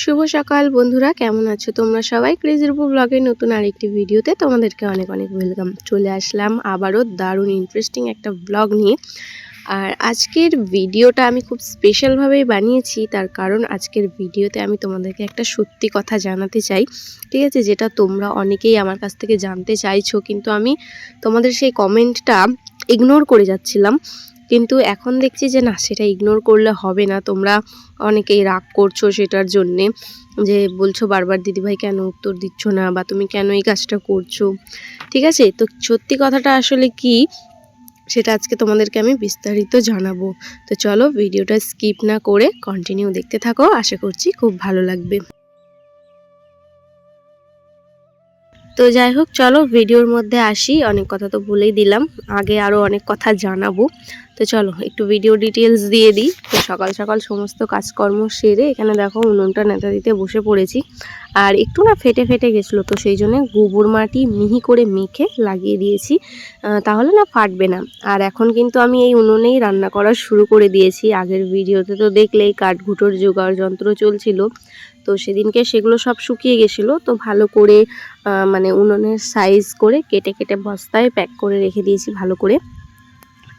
শুভ সকাল বন্ধুরা, কেমন আছো তোমরা সবাই? ক্রেজির উপর ব্লগের নতুন আরেকটি ভিডিওতে তোমাদেরকে অনেক অনেক ওয়েলকাম চলে আসলাম আবারও দারুণ ইন্টারেস্টিং একটা ব্লগ নিয়ে। আর আজকের ভিডিওটা আমি খুব স্পেশালভাবেই বানিয়েছি, তার কারণ আজকের ভিডিওতে আমি তোমাদেরকে একটা সত্যি কথা জানাতে চাই, ঠিক আছে? যেটা তোমরা অনেকেই আমার কাছ থেকে জানতে চাইছো, কিন্তু আমি তোমাদের সেই কমেন্টটা ইগনোর করে যাচ্ছিলাম। কিন্তু এখন দেখছি যে না, সেটা ইগনোর করলে হবে না। তোমরা অনেকেই রাগ করছ সেটার জন্যে যে বলছো বারবার, দিদিভাই কেন উত্তর দিচ্ছ না? বা, তুমি কেন এই কাজটা করছ? ঠিক আছে? তো সত্যি কথাটা আসলে কি, সেটা আজকে তোমাদেরকে আমি বিস্তারিত জানাব। তো চলো ভিডিওটা স্কিপ না করে কন্টিনিউ দেখতে থাকো। আশা করছি খুব ভালো লাগবে। তো যাই হোক, চলো ভিডিওর মধ্যে আসি। অনেক কথা তো বলেই দিলাম। আগে আরও অনেক কথা জানাব। তো চলো, একটু ভিডিও ডিটেলস দিয়ে দিই। তো সকাল সকাল সমস্ত কাজকর্ম সেরে এখানে দেখো উনুনটা নেতা দিতে বসে পড়েছি। আর একটু না ফেটে ফেটে গেছিল, তো সেই জন্য গোবর মাটি মিহি করে মেখে লাগিয়ে দিয়েছি। তাহলে না ফাটবে না। আর এখন কিন্তু আমি এই উনুনেই রান্না করা শুরু করে দিয়েছি। আগের ভিডিওতে তো দেখলেই কাঠঘুটোর জোগাড় যন্ত্র চলছিল। তো সেদিনকে সেগুলো সব শুকিয়ে গেছিল, তো ভালো করে মানে উনুনের সাইজ করে কেটে কেটে বস্তায় প্যাক করে রেখে দিয়েছি ভালো করে।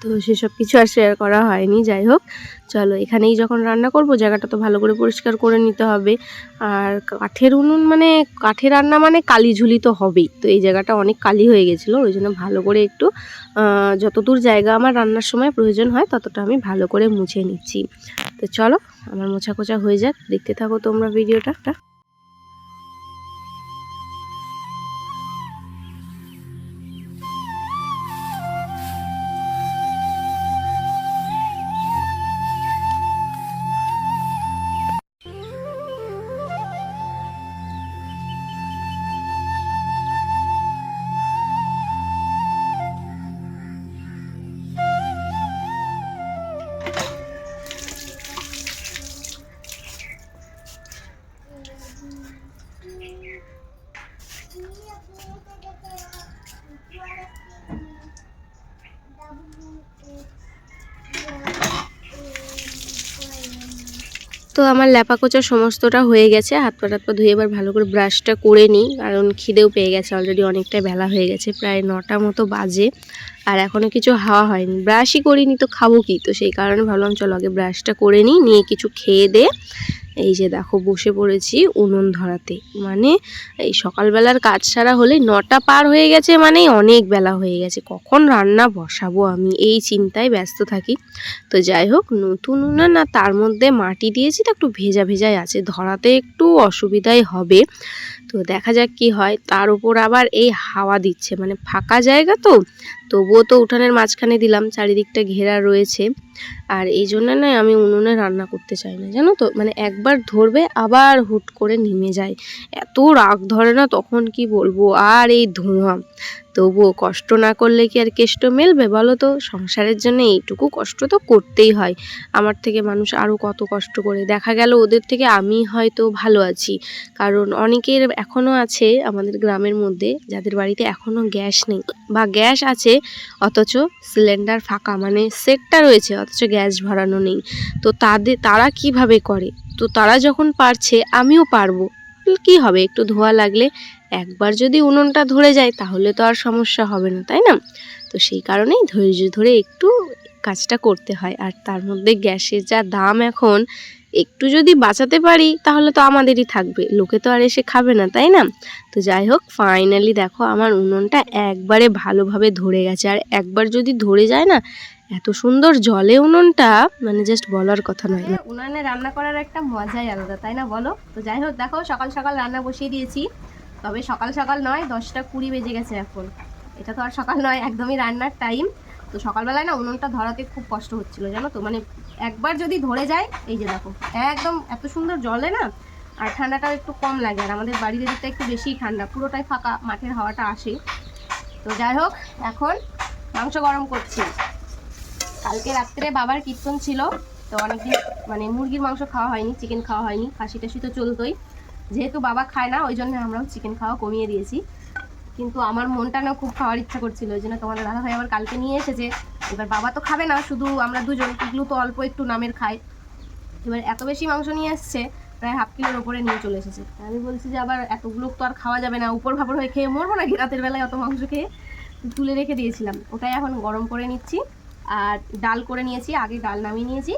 তো সেসব কিছু আর শেয়ার করা হয়নি, যাই হোক। চলো, এখানেই যখন রান্না করব, জায়গাটা তো ভালো করে পরিষ্কার করে নিতে হবে। আর কাঠের উনুন মানে কাঠের রান্না মানে কালি ঝুলি তো হবেই। তো এই জায়গাটা অনেক কালি হয়ে গেছিল, ওই জন্য ভালো করে একটু যতদূর জায়গা আমার রান্নার সময় প্রয়োজন হয়, ততটা আমি ভালো করে মুছে নিচ্ছি। তো চলো, আমার মোছা কোচা হয়ে যাক। দেখতে থাকো তোমরা ভিডিওটা। আমার ল্যাপা কোচা সমস্তটা হয়ে গেছে। হাত পা টাত পা ধুয়ে এবার ভালো করে ব্রাশটা করে নিই, কারণ খিদেও পেয়ে গেছে অলরেডি অনেকটা বেলা হয়ে গেছে, প্রায় নটা মতো বাজে আর এখনও কিছু হাওয়া হয়নি। ব্রাশই করিনি তো খাব কি? তো সেই কারণে ভাবলাম চলো আগে ব্রাশটা করে নিই, নিয়ে কিছু খেয়ে দে। এই যে দেখো, বসে পড়েছি উনুন ধরাতে। মানে এই সকালবেলার কাজ সারা হলে নটা পার হয়ে গেছে মানে অনেক বেলা হয়ে গেছে। কখন রান্না বসাবো আমি? এই চিন্তায় ব্যস্ত থাকি। তো যাই হোক, নতুন উনুন না তার মধ্যে মাটি দিয়েছি তো একটু ভেজা ভেজাই আছে। ধরাতে একটু অসুবিধাই হবে। তো দেখা যাক কি হয়। তার উপর আবার এই হাওয়া দিচ্ছে। মানে ফাঁকা জায়গা তো? তবুও তো উঠানের মাঝখানে দিলাম। চারিদিকটা ঘেরা রয়েছে। আর এই জন্য না আমি উনুনে রান্না করতে চাই না, জানো তো? মানে একবার ধরবে, আবার হুট করে নেমে যায়। এত রাগ ধরে না, তখন কি বলব? আর এই ধোঁয়া। তবুও কষ্ট না করলে কি আর কেষ্ট মেলবে বলো তো? সংসারের জন্য এইটুকু কষ্ট তো করতেই হয়। আমার থেকে মানুষ আরও কত কষ্ট করে। দেখা গেল ওদের থেকে আমি হয়তো ভালো আছি। কারণ অনেকের এখনও আছে আমাদের গ্রামের মধ্যে যাদের বাড়িতে এখনও গ্যাস নেই। বা গ্যাস আছে, অথচ সিলিন্ডার ফাঁকা মানে সেটটা রয়েছে, অথচ গ্যাস ভরানো নেই। তো তাদের তারা কীভাবে করে? তো তারা যখন পারছে, আমিও পারব। কি হবে? একটু ধোয়া লাগলে একবার যদি উনুনটা ধরে যায়, তাহলে তো আর সমস্যা হবে না, তাই না? তো সেই কারণেই ধৈর্য ধরে একটু কাজটা করতে হয়। আর তার মধ্যে গ্যাসের যা দাম এখন, একটু যদি বাঁচাতে পারি, তাহলে তো আমাদেরই থাকবে। লোকে তো আর এসে খাবে না, তাই না? তো যাই হোক ফাইনালি দেখো, আমার উনুনটা একবারে ভালোভাবে ধরে গেছে। আর একবার যদি ধরে যায় না, এত সুন্দর জলে উনুনটা মানে জাস্ট বলার কথা নয়। উনানে রান্না করার একটা মজাই আলাদা, তাই না বলো? তো যাই হোক, দেখো, সকাল সকাল রান্না বসিয়ে দিয়েছি। তবে সকাল সকাল নয়, দশটা কুড়ি বেজে গেছে এখন। এটা তো আর সকাল নয়, একদমই রান্নার টাইম তো সকালবেলায় না উনুনটা ধরাতে খুব কষ্ট হচ্ছিল, জানো তো? মানে একবার যদি ধরে যায়, এই যে দেখো, একদম এত সুন্দর জলে না, আর ঠান্ডাটাও একটু কম লাগে। আর আমাদের বাড়ির এদিকটা একটু বেশিই ঠান্ডা, পুরোটাই ফাঁকা, মাঠের হাওয়াটা আসে। তো যাই হোক, এখন মাংস গরম করছি। কালকে রাত্রে বাবার কীর্তন ছিল, তো অনেকদিন মানে মুরগির মাংস খাওয়া হয়নি, চিকেন খাওয়া হয়নি খাসি টাসি তো চলতোই। যেহেতু বাবা খায় না, ওই জন্য আমরাও চিকেন খাওয়া কমিয়ে দিয়েছি। কিন্তু আমার মনটা না খুব খাওয়ার ইচ্ছা করছিল, ওই জন্য তোমাদের দাদা ভাই আবার কালকে নিয়ে এসেছে। এবার বাবা তো খাবে না, শুধু আমরা দুজন টিকলু তো অল্প একটু নামের খাই। এবার এত বেশি মাংস নিয়ে এসছে, প্রায় হাফ কিলোর ওপরে নিয়ে চলে এসেছে। আমি বলছি যে আবার এতগুলো তো আর খাওয়া যাবে না, উপর ভাপর হয়ে খেয়ে মরবো নাকি রাতের বেলায় অত মাংস খেয়ে? তুলে রেখে দিয়েছিলাম। ওটাই এখন গরম করে নিচ্ছি, আর ডাল করে নিয়েছি, আগে ডাল নামিয়ে নিয়েছি।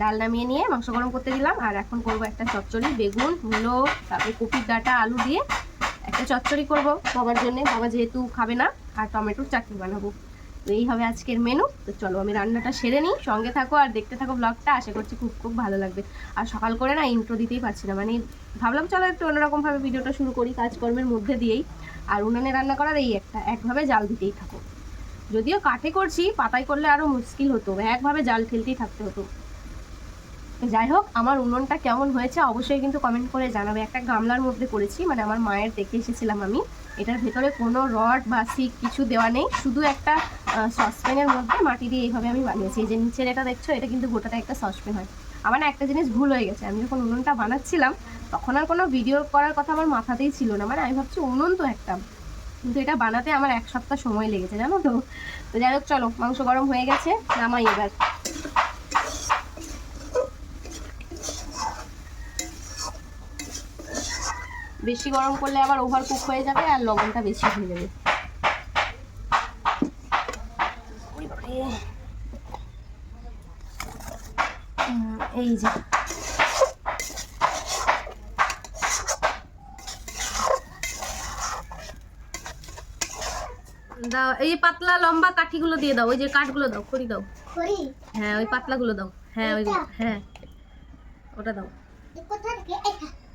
ডাল নামিয়ে নিয়ে মাংস গরম করতে দিলাম। আর এখন করব একটা চচ্চড়ি, বেগুন, মূলো, তারপরে কপির ডাঁটা, আলু দিয়ে একটা চচ্চড়ি করব। বাবার জন্য, বাবা যেহেতু খাবে না, আর টমেটোর চাটনি বানাবো। তো এই হবে আজকের মেনু তো চলো আমি রান্নাটা সেরে নিই। সঙ্গে থাকো আর দেখতে থাকো ব্লগটা আশা করছি খুব খুব ভালো লাগবে। আর সকাল করে না ইন্ট্রো দিতেই পারছি না। মানে ভাবলাম চলো একটু অন্যরকমভাবে ভিডিওটা শুরু করি কাজকর্মের মধ্যে দিয়েই। আর উনানে রান্না করার এই একটা, একভাবে জাল দিতেই থাকো। যদিও কাঠে করছি, পাতায় করলে আরও মুশকিল হতো। একভাবে জাল ঠেলতেই থাকতে হতো। যাই হোক, আমার উনুনটা কেমন হয়েছে অবশ্যই কিন্তু কমেন্ট করে জানাবে। একটা গামলার মধ্যে করেছি মানে আমার মায়ের দেখে এসেছিলাম আমি। এটার ভেতরে কোনো রড বা সিক কিছু দেওয়া নেই, শুধু একটা সসপ্যানের মধ্যে মাটি দিয়ে এইভাবে আমি বানিয়েছি। এই যে নিচের এটা দেখছ, এটা কিন্তু গোটাটা একটা সসপ্যান হয়। আমার না একটা জিনিস ভুল হয়ে গেছে, আমি যখন উনুনটা বানাচ্ছিলাম, তখন আর কোনো ভিডিও করার কথা আমার মাথাতেই ছিল না। মানে আমি ভাবছি উনুন তো একটা, কিন্তু এটা বানাতে আমার এক সপ্তাহ সময় লেগেছে, জানো তো? তো যাই হোক, চলো, মাংস গরম হয়ে গেছে, নামাই এবার। বেশি গরম করলে আবার ওভার কুক হয়ে যাবে আর লবণটা বেশি হয়ে যাবে। এই যে। দাও এই পাতলা লম্বা কাঠিগুলো দিয়ে দাও ওই যে কাঠগুলো দাও খড়ি দাও। খড়ি? হ্যাঁ ওই পাতলাগুলো দাও। হ্যাঁ ওই হ্যাঁ ওটা দাও।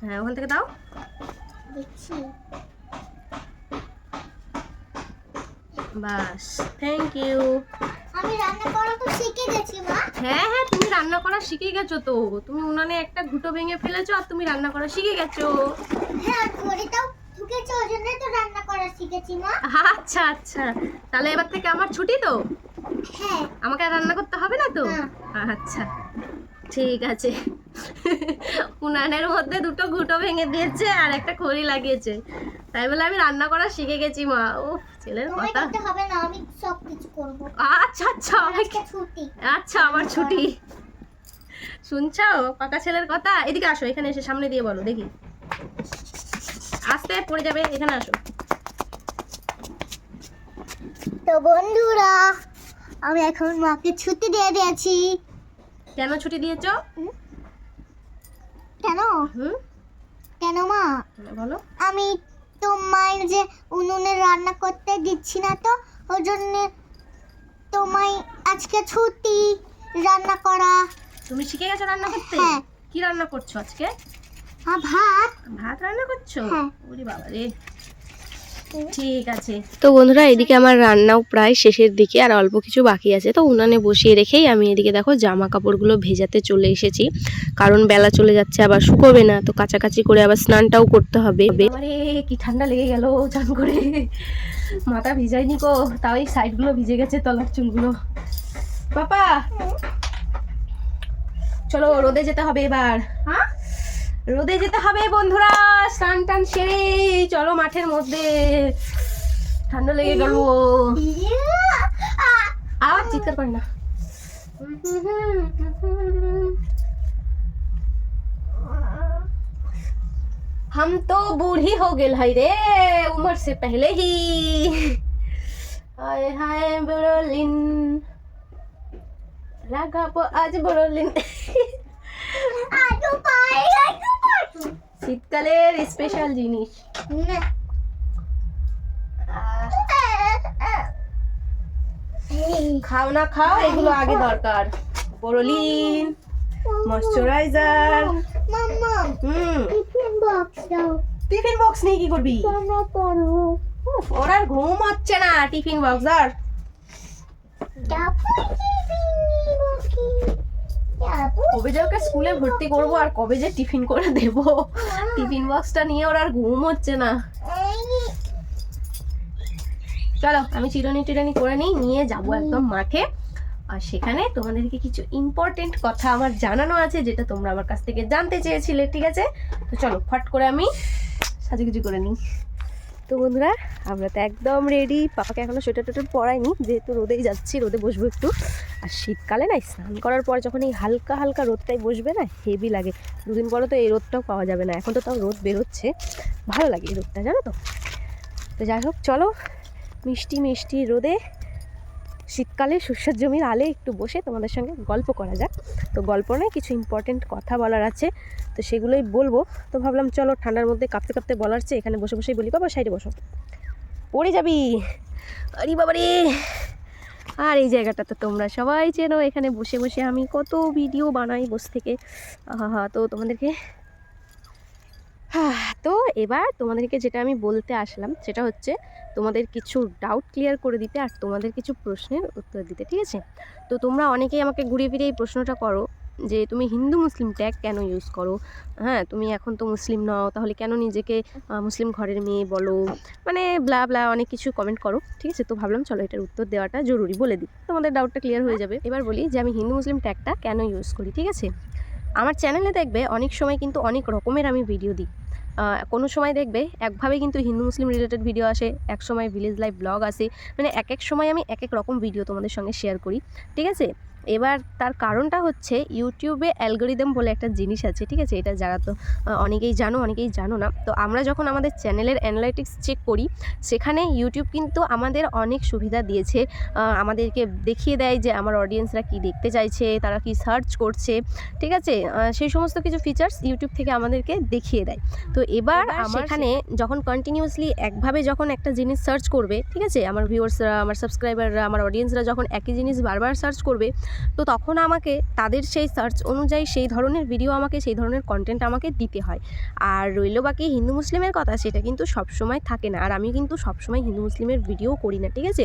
হ্যাঁ ওখান থেকে দাও। দেখছি বাস থ্যাংক ইউ আমি রান্না করা তো শিখে গেছি মা। হ্যাঁ হ্যাঁ তুমি রান্না করা শিখে গেছো তো। তুমি উনানে একটা ঘুটো ভেঙে ফেলেছো আর তুমি রান্না করা শিখে গেছো। হ্যাঁ আর ঢুকেছে ওই জন্যই তো রান্না করা শিখেছি মা। আচ্ছা আচ্ছা। তাহলে এবার থেকে আমার ছুটি তো? হ্যাঁ। আমাকে আর রান্না করতে হবে না তো? আচ্ছা ঠিক আছে। উনানের মধ্যে দুটো ঘুটো ভেঙে দিয়েছে আর একটা খড়ি লাগিয়েছে। তাই বলে আমি রান্না করা শিখে গেছি মা। ও ছেলের কথা। করতে হবে না আমি সব কিছু করব। আচ্ছা আচ্ছা অনেক ছুটি। আচ্ছা আমার ছুটি। শুনছো? পাকা ছেলের কথা? এদিকে আসো এখানে এসে সামনে দিয়ে বলো দেখি। আস্তে পড়ে যাবে এখানে আসো। তো বন্ধুরা আমি এখন মাকে ছুটি দিয়ে দিয়েছি। কেন ছুটি দিয়েছ? কেন? কেন মা? বলো। আমি তো মায়ের যে উনুনে রান্না করতে দিচ্ছি না তো ওই জন্য তোমায় আজকে ছুটি রান্না করা। তুমি শিখে গেছো রান্না করতে? হ্যাঁ। কি রান্না করছ আজকে? হ্যাঁ ভাত। ভাত রান্না করছ? হ্যাঁ। ওরে বাবা রে ঠিক আছে। তো বন্ধুরা এদিকে আমার রান্নাও প্রায় শেষের দিকে আর অল্প কিছু বাকি আছে। তো উনানে বসিয়ে রেখেই আমি এদিকে দেখো জামা কাপড়গুলো ভেজাতে চলে এসেছি। কারণ বেলা চলে যাচ্ছে আবার শুকোবে না তো কাছাকাছি করে আবার স্নানটাও করতে হবে। আরে কি ঠান্ডা লেগে গেল চান করে। মাথা ভিজাইনি কো তাও এই সাইডগুলো ভিজে গেছে তলার চুলগুলো। পাপা চলো রোদে যেতে হবে এবার। হ্যাঁ? রোদে যেতে হবে বন্ধুরা স্নান টান সেরে চলো মাঠের মধ্যে ঠান্ডা লেগে গেল আবার চিৎকার করে না हम तो बूढ़ी हो गए हाय रे उम्र से पहले ही हाय हाय बरोलिन লাগাবো আজ বড়লিন আলু পাই আলু পাই শীতকালের স্পেশাল জিনিস। খাও না খাও এগুলো আগে দরকার। বড়লিন ময়শ্চারাইজার হুম। টিফিন বক্স দাও। টিফিন বক্স নিয়ে কি করবি? ওর আর ঘুম হচ্ছে না টিফিন বক্স আর। কবে যে ওকে স্কুলে ভর্তি করব আর কবে যে টিফিন করে দেব? টিফিন বক্সটা নিয়ে ওর আর ঘুম হচ্ছে না। চলো, আমি চিরনি টিরনি করে নিই, নিয়ে যাব একদম মাঠে। আর সেখানে তোমাদেরকে কিছু ইম্পর্টেন্ট কথা আমার জানানো আছে, যেটা তোমরা আমার কাছ থেকে জানতে চেয়েছিলে, ঠিক আছে? তো চলো, ফট করে আমি সাজুগুজু করে নিই। তো বন্ধুরা, আমরা তো একদম রেডি পাপাকে এখনও সোয়েটার টোটার পরাইনি, যেহেতু রোদেই যাচ্ছি, রোদে বসবো একটু। আর শীতকালে না, স্নান করার পর যখন এই হালকা হালকা রোদটাই বসবে না হেভি লাগে। দুদিন পরে তো এই রোদটাও পাওয়া যাবে না, এখন তো তাও রোদ বেরোচ্ছে। ভালো লাগে এই রোদটা, জানো তো? তো যাই হোক, চলো মিষ্টি মিষ্টি রোদে শীতকালে শস্যের জমির আলে একটু বসে তোমাদের সঙ্গে গল্প করা যাক। তো গল্প নয়, কিছু ইম্পর্টেন্ট কথা বলার আছে, তো সেগুলোই বলব। তো ভাবলাম চলো ঠান্ডার মধ্যে কাঁপতে কাঁপতে বলার চেয়ে এখানে বসে বসেই বলি, বাবা সাইডে বসো। পড়ে যাবি? আরে বাবারে আর এই জায়গাটা তো তোমরা সবাই চেনো, এখানে বসে বসে আমি কত ভিডিও বানাই বসে থেকে। আহা, তো তোমাদেরকে তো এবার তোমাদেরকে যেটা আমি বলতে আসলাম, সেটা হচ্ছে তোমাদের কিছু ডাউট ক্লিয়ার করে দিতে আর তোমাদের কিছু প্রশ্নের উত্তর দিতে, ঠিক আছে? তো তোমরা অনেকেই আমাকে ঘুরিয়ে ফিরে এই প্রশ্নটা করো যে, তুমি হিন্দু মুসলিম ট্যাগ কেন ইউজ করো? হ্যাঁ তুমি এখন তো মুসলিম নও, তাহলে কেন নিজেকে মুসলিম ঘরের মেয়ে বলো? মানে ব্লা ব্লা অনেক কিছু কমেন্ট করো, ঠিক আছে? তো ভাবলাম চলো এটার উত্তর দেওয়াটা জরুরি বলে দিই। তোমাদের ডাউটটা ক্লিয়ার হয়ে যাবে। এবার বলি যে, আমি হিন্দু মুসলিম ট্যাগটা কেন ইউজ করি? ঠিক আছে? আমার চ্যানেলে দেখবে অনেক সময় কিন্তু অনেক রকমের আমি ভিডিও দিই। কোনো সময় দেখবে একভাবে কিন্তু হিন্দু মুসলিম রিলেটেড ভিডিও আসে, এক সময় ভিলেজ লাইফ ব্লগ আসে মানে এক এক সময় আমি এক এক রকম ভিডিও তোমাদের সঙ্গে শেয়ার করি, ঠিক আছে? এবার তার কারণটা হচ্ছে ইউটিউবে অ্যালগোরিদম বলে একটা জিনিস আছে ঠিক আছে? এটা যারা তো অনেকেই জানো অনেকেই জানো না। তো আমরা যখন আমাদের চ্যানেলের অ্যানালাইটিক্স চেক করি সেখানে ইউটিউব কিন্তু আমাদের অনেক সুবিধা দিয়েছে। আমাদেরকে দেখিয়ে দেয় যে আমার অডিয়েন্সরা কি দেখতে চাইছে তারা কি সার্চ করছে ঠিক আছে? সেই সমস্ত কিছু ফিচার্স ইউটিউব থেকে আমাদেরকে দেখিয়ে দেয়। তো এবার আমার এখানে যখন কন্টিনিউসলি একভাবে যখন একটা জিনিস সার্চ করবে ঠিক আছে? আমার ভিউয়ার্সরা আমার সাবস্ক্রাইবাররা আমার অডিয়েন্সরা যখন একই জিনিস বারবার সার্চ করবে তো তখন আমাকে তাদের সেই সার্চ অনুযায়ী সেই ধরনের ভিডিও আমাকে সেই ধরনের কন্টেন্ট আমাকে দিতে হয়। আর রইল বাকি হিন্দু মুসলিমের কথা সেটা কিন্তু সবসময় থাকে না। আর আমি কিন্তু সবসময় হিন্দু মুসলিমের ভিডিও করি না ঠিক আছে?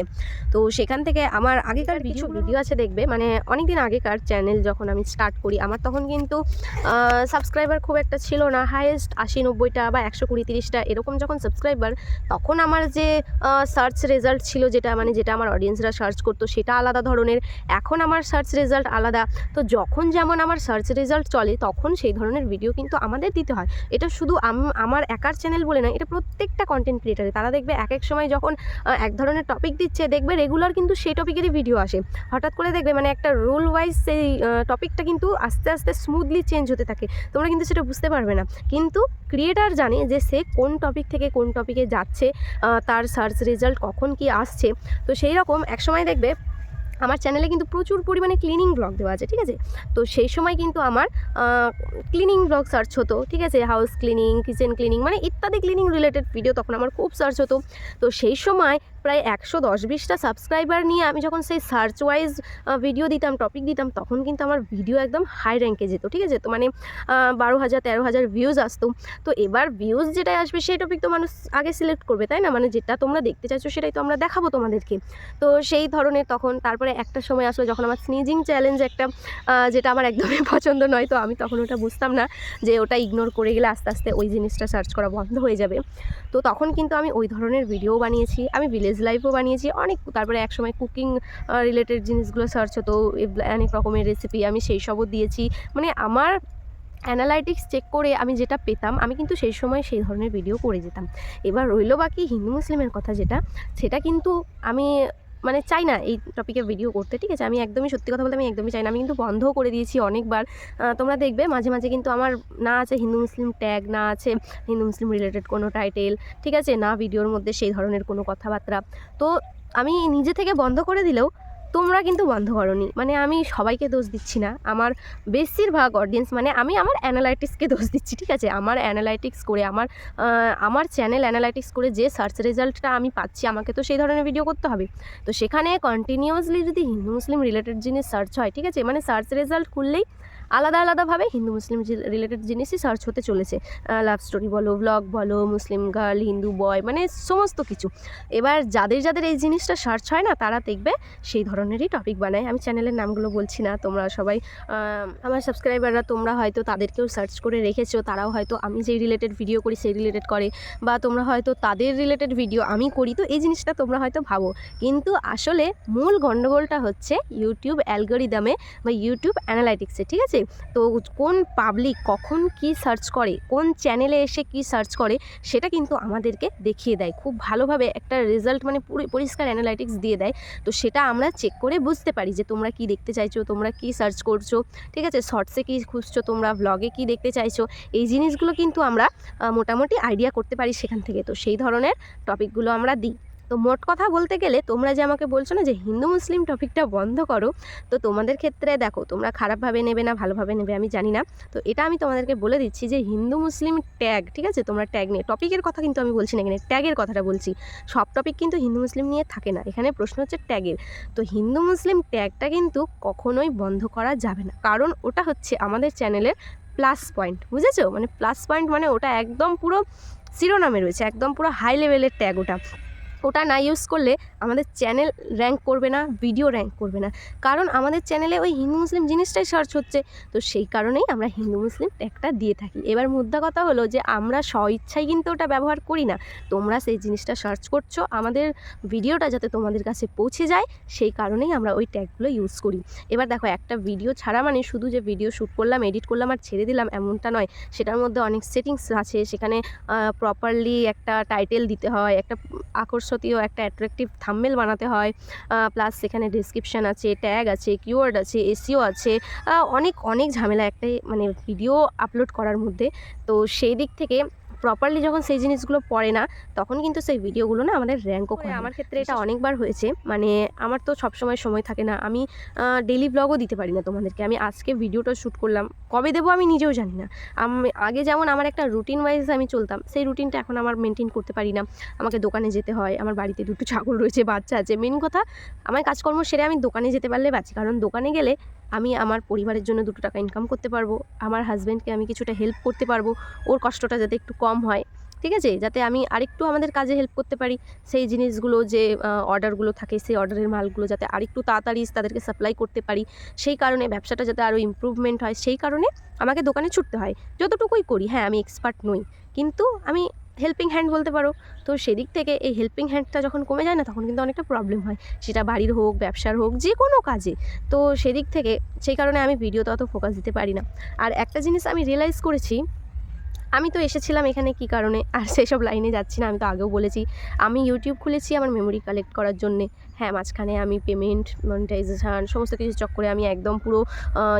তো সেখান থেকে আমার আগেকার কিছু ভিডিও আছে দেখবে মানে অনেক দিন আগেকার চ্যানেল যখন আমি স্টার্ট করি আমার তখন কিন্তু সাবস্ক্রাইবার খুব একটা ছিল না। হায়েস্ট আশি নব্বইটা বা একশো কুড়ি তিরিশটা এরকম যখন সাবস্ক্রাইবার তখন আমার যে সার্চ রেজাল্ট ছিল যেটা মানে যেটা আমার অডিয়েন্সরা সার্চ করতো সেটা আলাদা ধরনের। এখন আমার সার্চ রেজাল্ট আলাদা। তো যখন যেমন আমার সার্চ রেজাল্ট চলে, তখন সেই ধরনের ভিডিও কিন্তু আমাদের দিতে হয়। এটা শুধু আমার একার চ্যানেল বলে না এটা প্রত্যেকটা কন্টেন্ট ক্রিয়েটারে তারা দেখবে এক এক সময় যখন এক ধরনের টপিক দিচ্ছে, দেখবে রেগুলার কিন্তু সেই টপিকেরই ভিডিও আসে। হঠাৎ করে দেখবে মানে একটা রুল ওয়াইজ সেই টপিকটা কিন্তু আস্তে আস্তে স্মুথলি চেঞ্জ হতে থাকে। তোমরা কিন্তু সেটা বুঝতে পারবে না। কিন্তু ক্রিয়েটার জানে যে সে কোন টপিক থেকে কোন টপিকে যাচ্ছে তার সার্চ রেজাল্ট কখন কি আসছে। তো সেই রকম একসময় দেখবে আমার চ্যানেলে কিন্তু প্রচুর পরিমাণে ক্লিনিং ব্লগ দেওয়া আছে, ঠিক আছে? তো সেই সময় কিন্তু আমার ক্লিনিং ব্লগ সার্চ হতো, ঠিক আছে? হাউস ক্লিনিং কিচেন ক্লিনিং মানে ইত্যাদি ক্লিনিং রিলেটেড ভিডিও তখন আমার খুব সার্চ হতো। তো সেই সময় প্রায় একশো দশ বিশটা সাবস্ক্রাইবার নিয়ে আমি যখন সেই সার্চ ওয়াইজ ভিডিও দিতাম টপিক দিতাম, তখন কিন্তু আমার ভিডিও একদম হাই র্যাঙ্কে যেত, ঠিক আছে? তো মানে বারো হাজার, তেরো হাজার ভিউজ আসতো। তো এবার ভিউজ যেটাই আসবে, সেই টপিক তো মানুষ আগে সিলেক্ট করবে, তাই না? মানে যেটা তোমরা দেখতে চাইছো, সেটাই তো আমরা দেখাবো তোমাদেরকে। তো সেই ধরনের তখন, তারপরে একটা সময় আসলো যখন আমার স্নিজিং চ্যালেঞ্জ একটা যেটা আমার একদমই পছন্দ নয়, তো আমি তখন ওটা বুঝতাম না যে ওটা ইগনোর করে গেলে আস্তে আস্তে ওই জিনিসটা সার্চ করা বন্ধ হয়ে যাবে। তো তখন কিন্তু আমি ওই ধরনের ভিডিও বানিয়েছি। আমি ভিলেজ লাইফও বানিয়েছি। অনেক তারপরে একসময় কুকিং রিলেটেড জিনিসগুলো সার্চ হতো অনেক রকমের রেসিপি আমি সেই সবও দিয়েছি। মানে আমার অ্যানালাইটিক্স চেক করে আমি যেটা পেতাম, আমি কিন্তু সেই সময় সেই ধরনের ভিডিও করে যেতাম। এবার রইল বাকি হিন্দু মুসলিমের কথা যেটা, সেটা কিন্তু আমি মানে চাই না এই টপিকে ভিডিও করতে, ঠিক আছে? আমি একদমই সত্যি কথা বলতে আমি একদমই চাই না। আমি কিন্তু বন্ধও করে দিয়েছি অনেকবার। তোমরা দেখবে মাঝে মাঝে কিন্তু আমার না আছে হিন্দু, মুসলিম ট্যাগ না আছে হিন্দু, মুসলিম রিলেটেড কোনো টাইটেল ঠিক আছে? না ভিডিওর মধ্যে সেই ধরনের কোনো কথাবার্তা। তো আমি নিজে থেকে বন্ধ করে দিলেও তোমরা কিন্তু বন্ধ করনি। মানে আমি সবাইকে দোষ দিচ্ছি না। আমার বেশিরভাগ অডিয়েন্স মানে আমি আমার অ্যানালাইটিক্সকে দোষ দিচ্ছি, ঠিক আছে? আমার অ্যানালাইটিক্স করে, আমার আমার চ্যানেল অ্যানালাইটিক্স করে যে সার্চ রেজাল্টটা আমি পাচ্ছি, আমাকে তো সেই ধরনের ভিডিও করতে হবে। তো সেখানে কন্টিনিউয়াসলি যদি হিন্দু মুসলিম রিলেটেড জিনিস সার্চ হয়, ঠিক আছে? মানে সার্চ রেজাল্ট খুললেই আলাদা আলাদাভাবে হিন্দু মুসলিম রিলেটেড জিনিসই সার্চ হতে চলেছে। লাভ স্টোরি বলো ব্লগ বলো, মুসলিম গার্ল হিন্দু বয় মানে সমস্ত কিছু। এবার যাদের যাদের এই জিনিসটা সার্চ হয় না, তারা দেখবে সেই ধরনেরই টপিক বানায়। আমি চ্যানেলের নামগুলো বলছি না, তোমরা সবাই আমার সাবস্ক্রাইবাররা তোমরা হয়তো তাদেরকেও সার্চ করে রেখেছো, তারাও হয়তো আমি যেই রিলেটেড ভিডিও করি, সেই রিলেটেড করে, বা তোমরা হয়তো তাদের রিলেটেড ভিডিও আমি করি, তো এই জিনিসটা তোমরা হয়তো ভাবো। কিন্তু আসলে মূল গণ্ডগোলটা হচ্ছে ইউটিউব অ্যালগোরিদমে বা ইউটিউব অ্যানালাইটিক্সে ঠিক আছে? তো কোন পাবলিক কখন কি সার্চ করে, কোন চ্যানেলে এসে কি সার্চ করে, সেটা কিন্তু আমাদেরকে দেখিয়ে দেয়। খুব ভালোভাবে একটা রেজাল্ট মানে পুরো, পরিষ্কার অ্যানালাইটিক্স দিয়ে দেয়। তো সেটা আমরা চেক করে বুঝতে পারি যে তোমরা কি দেখতে চাইছো, তোমরা কি সার্চ করছ, ঠিক আছে? শর্টসে কি খুঁজছো, তোমরা ব্লগে কি দেখতে চাইছো? এই জিনিসগুলো কিন্তু আমরা মোটামুটি আইডিয়া করতে পারি সেখান থেকে। তো সেই ধরনের টপিকগুলো আমরা দিই। তো মোট কথা বলতে গেলে তোমরা যে আমাকে বলছো না যে হিন্দু মুসলিম টপিকটা বন্ধ করো, তো তোমাদের ক্ষেত্রে দেখো তোমরা খারাপভাবে নেবে না, ভালোভাবে নেবে, আমি জানি না। তো এটা আমি তোমাদেরকে বলে দিচ্ছি যে হিন্দু মুসলিম ট্যাগ, ঠিক আছে? তোমরা ট্যাগ নিয়ে, টপিকের কথা কিন্তু আমি বলছি না এখানে, ট্যাগের কথাটা বলছি। সব টপিক কিন্তু হিন্দু মুসলিম নিয়ে থাকে না, এখানে প্রশ্ন হচ্ছে ট্যাগের। তো হিন্দু মুসলিম ট্যাগটা কিন্তু কখনোই বন্ধ করা যাবে না, কারণ ওটা হচ্ছে আমাদের চ্যানেলের প্লাস পয়েন্ট, বুঝেছ? মানে প্লাস পয়েন্ট মানে ওটা একদম পুরো শিরোনামে রয়েছে, একদম পুরো হাই লেভেলের ট্যাগ ওটা। ওটা না ইউজ করলে আমাদের চ্যানেল র্যাঙ্ক করবে না ভিডিও র্যাঙ্ক করবে না। কারণ আমাদের চ্যানেলে ওই হিন্দু মুসলিম জিনিসটাই সার্চ হচ্ছে। তো সেই কারণেই আমরা হিন্দু মুসলিম ট্যাগটা দিয়ে থাকি। এবার মুদ্রা কথা হলো যে, আমরা স্বইচ্ছায় কিন্তু ওটা ব্যবহার করি না। তোমরা সেই জিনিসটা সার্চ করছ, আমাদের ভিডিওটা যাতে তোমাদের কাছে পৌঁছে যায়, সেই কারণেই আমরা ওই ট্যাগগুলো ইউজ করি। এবার দেখো, একটা ভিডিও ছাড়া মানে শুধু যে ভিডিও শ্যুট করলাম এডিট করলাম আর ছেড়ে দিলাম এমনটা নয়। সেটার মধ্যে অনেক সেটিংস আছে। সেখানে প্রপারলি একটা টাইটেল দিতে হয়, একটা আকর্ষণীয়, একটা অ্যাট্রাকটিভ থাম্বেল বানাতে হয়। প্লাস সেখানে ডিসক্রিপশান আছে ট্যাগ আছে কিওয়ার্ড আছে এসিও আছে অনেক অনেক ঝামেলা একটাই মানে ভিডিও আপলোড করার মধ্যে। তো সেই দিক থেকে প্রপারলি যখন সেই জিনিসগুলো পড়ে না তখন কিন্তু সেই ভিডিওগুলো না আমাদের র্যাঙ্কও করে আমার ক্ষেত্রে এটা অনেকবার হয়েছে। মানে আমার তো সবসময় সময় থাকে না। আমি ডেলি ব্লগও দিতে পারি না তোমাদেরকে। আমি আজকে ভিডিওটা শ্যুট করলাম। কবে দেবো আমি নিজেও জানি না। আমি আগে যেমন আমার একটা রুটিন ওয়াইজ আমি চলতাম সেই রুটিনটা এখন আমার মেনটেন করতে পারি না। আমাকে দোকানে যেতে হয় আমার বাড়িতে দুটো ছাগল রয়েছে বাচ্চা আছে। মেন কথা আমার কাজকর্ম সেরে আমি দোকানে যেতে পারলে বাঁচি। কারণ দোকানে গেলে আমি আমার পরিবারের জন্য দুটো টাকা ইনকাম করতে পারব, আমার হাজব্যান্ডকে আমি কিছুটা হেল্প করতে পারব, ওর কষ্টটা যাতে একটু কম হয়, ঠিক আছে? যাতে আমি আরেকটু আমাদের কাজে হেল্প করতে পারি। সেই জিনিসগুলো যে অর্ডারগুলো থাকে, সেই অর্ডারের মালগুলো যাতে আরেকটু তাড়াতাড়ি তাদেরকে সাপ্লাই করতে পারি। সেই কারণে ব্যবসাটা যাতে আরও ইমপ্রুভমেন্ট হয়, সেই কারণে আমাকে দোকানে ছুটতে হয়। যতটুকুই করি হ্যাঁ আমি এক্সপার্ট নই। কিন্তু আমি হেল্পিং হ্যান্ড বলতে পারো। তো সেদিক থেকে এই হেল্পিং হ্যান্ডটা যখন কমে যায় না, তখন কিন্তু অনেকটা প্রবলেম হয়। সেটা বাড়ির হোক, ব্যবসার হোক, যে কোনো কাজে। তো সেদিক থেকে সেই কারণে আমি ভিডিওতে অত ফোকাস দিতে পারি না। আর একটা জিনিস আমি রিয়েলাইজ করেছি, আমি তো এসেছিলাম এখানে কি কারণে? আর সেসব লাইনে যাচ্ছি না, আমি তো আগেও বলেছি। আমি ইউটিউব খুলেছি আমার মেমোরি কালেক্ট করার জন্যে। হ্যাঁ মাঝখানে আমি পেমেন্ট মনিটাইজেশান সমস্ত কিছু চক্করে আমি একদম পুরো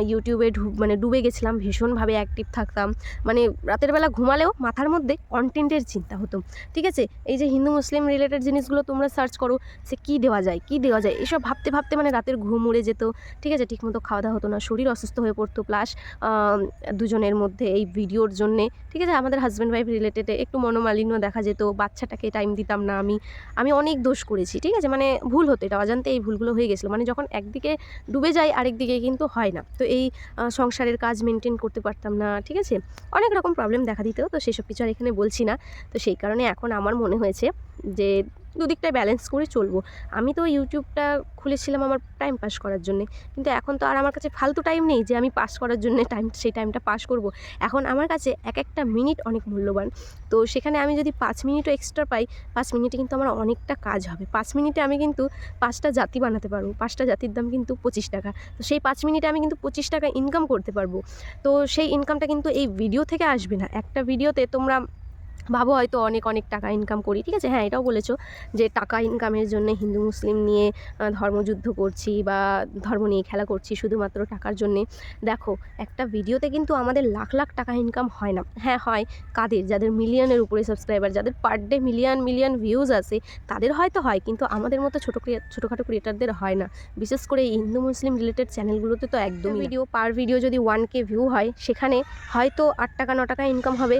ইউটিউবে ঢু- মানে ডুবে গেছিলাম, ভীষণভাবে অ্যাক্টিভ থাকতাম। মানে রাতের বেলা ঘুমালেও মাথার মধ্যে কন্টেন্টের চিন্তা হতো। ঠিক আছে? এই যে হিন্দু, মুসলিম রিলেটেড জিনিসগুলো তোমরা সার্চ করো, সে কী দেওয়া যায়, কী দেওয়া যায়? এসব ভাবতে ভাবতে মানে রাতের ঘুম উড়ে যেত। ঠিক আছে? ঠিকমতো খাওয়া দাওয়া হতো না, শরীর অসুস্থ হয়ে পড়তো। প্লাস দুজনের মধ্যে এই ভিডিওর জন্যে, ঠিক আছে? আমাদের হাজব্যান্ড ওয়াইফ রিলেটেড একটু মনোমালিন্য দেখা যেত। বাচ্চাটাকে টাইম দিতাম না আমি। আমি অনেক দোষ করেছি। ঠিক আছে? মানে ভুল হতো, এটা অজান্তে এই ভুলগুলো হয়ে গেছিল। মানে যখন একদিকে ডুবে যায়, আরেক দিকে কিন্তু হয় না। তো এই সংসারের কাজ মেনটেন করতে পারতাম না, ঠিক আছে? অনেক রকম প্রবলেম দেখা দিত, তো সেসব কিছু আর এখানে বলছি না। তো সেই কারণে এখন আমার মনে হয়েছে যে দুদিকটাই ব্যালেন্স করে চলবো। আমি তো ইউটিউবটা খুলেছিলাম আমার টাইম পাস করার জন্যে। কিন্তু এখন তো আর আমার কাছে ফালতু টাইম নেই যে আমি পাস করার জন্য টাইম সেই টাইমটা পাস করব। এখন আমার কাছে এক একটা মিনিট অনেক মূল্যবান। তো সেখানে আমি যদি পাঁচ মিনিটও এক্সট্রা পাই, পাঁচ মিনিটে কিন্তু আমার অনেকটা কাজ হবে। পাঁচ মিনিটে আমি কিন্তু পাঁচটা জাতি বানাতে পারব। পাঁচটা জাতির দাম কিন্তু পঁচিশ টাকা। তো সেই পাঁচ মিনিটে আমি কিন্তু পঁচিশ টাকা ইনকাম করতে পারব। তো সেই ইনকামটা কিন্তু এই ভিডিও থেকে আসবে না। একটা ভিডিওতে তোমরা ভাবো হয়তো অনেক অনেক টাকা ইনকাম করি ঠিক আছে? হ্যাঁ এটাও বলেছ যে টাকা ইনকামের জন্য হিন্দু মুসলিম নিয়ে ধর্মযুদ্ধ করছি বা ধর্ম নিয়ে খেলা করছি শুধুমাত্র টাকার জন্যে। দেখো একটা ভিডিওতে কিন্তু আমাদের লাখ লাখ টাকা ইনকাম হয় না। হ্যাঁ হয় কাদের? যাদের মিলিয়নের উপরে সাবস্ক্রাইবার যাদের per day million million views আছে তাদের হয়তো হয় কিন্তু আমাদের মতো ছোটো ছোটোখাটো ক্রিয়েটারদের হয় না। বিশেষ করে এই হিন্দু মুসলিম রিলেটেড চ্যানেলগুলোতে তো একদম ভিডিও পার ভিডিও যদি ওয়ান কে ভিউ হয় সেখানে হয়তো আট টাকা ন টাকা ইনকাম হবে।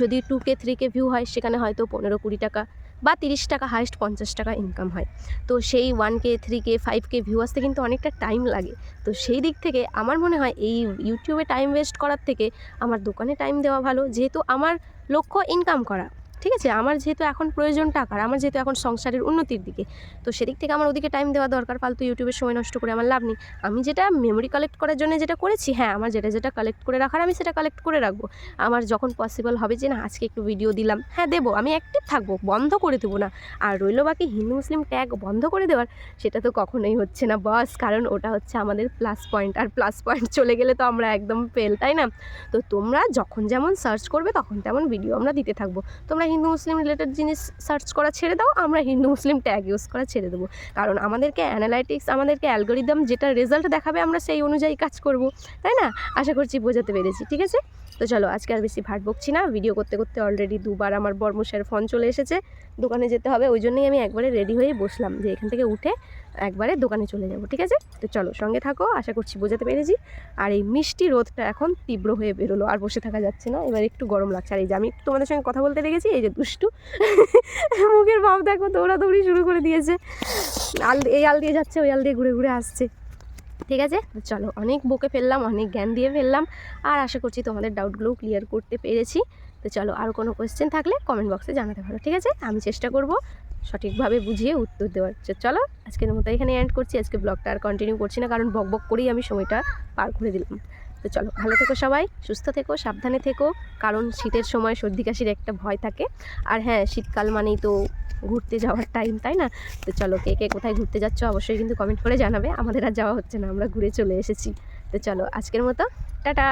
যদি two K three K view হয়, সেখানে হয়তো পনেরো কুড়ি টাকা বা তিরিশ টাকা হাইস্ট পঞ্চাশ টাকা ইনকাম হয়। তো সেই one K three K five K view আসতে কিন্তু অনেকটা টাইম লাগে। তো সেই দিক থেকে আমার মনে হয় এই ইউটিউবে টাইম ওয়েস্ট করার থেকে আমার দোকানে টাইম দেওয়া ভালো। যেহেতু আমার লক্ষ্য ইনকাম করা। ঠিক আছে? আমার যেহেতু এখন প্রয়োজন টাকার আমার যেহেতু এখন সংসারের উন্নতির দিকে, তো সেদিক থেকে আমার ওদিকে টাইম দেওয়া দরকার, ফালতু ইউটিউবের সময় নষ্ট করে আমার লাভ নেই। আমি যেটা মেমোরি কালেক্ট করার জন্য যেটা করেছি হ্যাঁ আমার যেটা যেটা কালেক্ট করে রাখার, আমি সেটা কালেক্ট করে রাখব। আমার যখন পসিবল হবে যে, না, আজকে একটু ভিডিও দিলাম। হ্যাঁ দেবো, আমি অ্যাক্টিভ থাকব, বন্ধ করে দেবো না। আর রইল বাকি হিন্দু, মুসলিম ট্যাগ বন্ধ করে দেওয়ার, সেটা তো কখনোই হচ্ছে না বস কারণ ওটা হচ্ছে আমাদের প্লাস পয়েন্ট আর প্লাস পয়েন্ট চলে গেলে তো আমরা একদম ফেল তাই না? তো তোমরা যখন যেমন সার্চ করবে, তখন তেমন ভিডিও আমরা দিতে থাকব। তোমরা হিন্দু মুসলিম রিলেটেড জিনিস সার্চ করা ছেড়ে দাও, আমরা হিন্দু মুসলিম ট্যাগ ইউজ করা ছেড়ে দেবো। কারণ আমাদেরকে অ্যানালাইটিক্স আমাদেরকে অ্যালগোরিদম যেটা রেজাল্ট দেখাবে, আমরা সেই অনুযায়ী কাজ করব। তাই না? আশা করছি বোঝাতে পেরেছি, ঠিক আছে? তো চলো, আজকে আর বেশি ভাট বকছি না। ভিডিও করতে করতে অলরেডি দুবার আমার বর্মশার ফোন চলে এসেছে। দোকানে যেতে হবে, ওই জন্যই আমি একবারে রেডি হয়ে বসলাম যে এখান থেকে উঠে একবারে দোকানে চলে যাব, ঠিক আছে? তো চলো সঙ্গে থাকো, আশা করছি বোঝাতে পেরেছি। আর এই মিষ্টি রোদটা এখন তীব্র হয়ে বেরোলো, আর বসে থাকা যাচ্ছে না। এবার একটু গরম লাগছে। আর এই যে আমি তোমাদের সঙ্গে কথা বলতে লেগেছি, এই যে দুষ্টু মুখের ভাব দেখো, দৌড়াদৌড়ি শুরু করে দিয়েছে। আল, এই আল দিয়ে যাচ্ছে, ওই আল দিয়ে ঘুরে ঘুরে আসছে। ঠিক আছে? চলো, অনেক বকে ফেললাম, অনেক জ্ঞান দিয়ে ফেললাম, আর আশা করছি তোমাদের ডাউটগুলোও ক্লিয়ার করতে পেরেছি। তো চলো, আর কোনো কোয়েশ্চেন থাকলে কমেন্ট বক্সে জানাতে পারো, ঠিক আছে? আমি চেষ্টা করব সঠিকভাবে বুঝিয়ে উত্তর দেওয়ার। চলো, আজকের মতো এখানে এন্ড করছি। আজকে ব্লগটা আর কন্টিনিউ করছি না, কারণ বক বক করেই আমি সময়টা পার করে দিলাম। তো চলো, ভালো থেকো সবাই, সুস্থ থেকো, সাবধানে থেকো, কারণ শীতের সময় সর্দি কাশির একটা ভয় থাকে। আর হ্যাঁ শীতকাল মানেই তো ঘুরতে যাওয়ার টাইম তাই না? তো চলো, কে কে কোথায় ঘুরতে যাচ্ছ অবশ্যই কিন্তু কমেন্ট করে জানাবে। আমাদের আর যাওয়া হচ্ছে না, আমরা ঘুরে চলে এসেছি। তো চলো, আজকের মতো, টাটা!